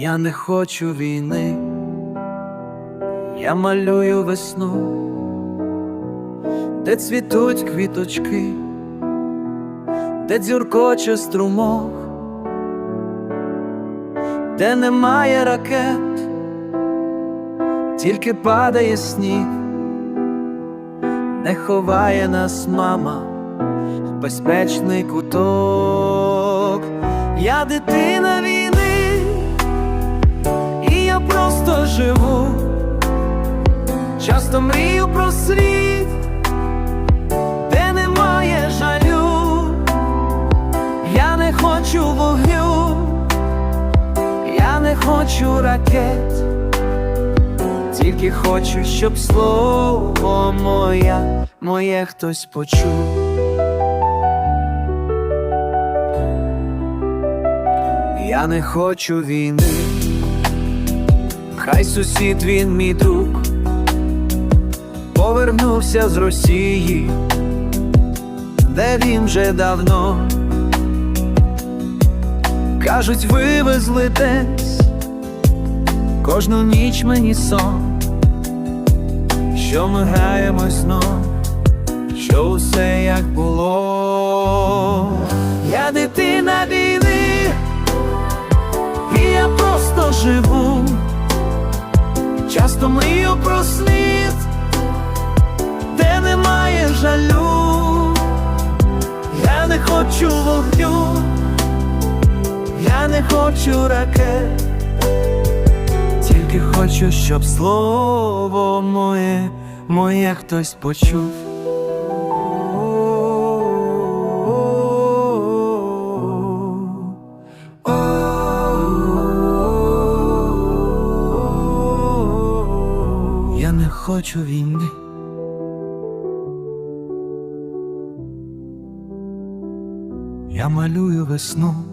Я не хочу війни, я малюю весну, де цвітуть квіточки, де дзюркоче струмок, де немає ракет, тільки падає сніг, не ховає нас мама, безпечний куток. Я дитина війни, часто мрію про світ, де немає жалю, я не хочу вогню, я не хочу ракет, тільки хочу, щоб слово моє, моє хтось почув. Я не хочу війни, хай сусід він мій друг, повернувся з Росії, де він вже давно. Кажуть, вивезли десь кожну ніч мені сон, що ми граємо знов, що усе як було. Я дитина війни, і я просто живу, часто мрію про немає жалю, я не хочу вогню, я не хочу ракет, тільки хочу, щоб слово моє, моє хтось почув. Я не хочу війни. Я малюю весну.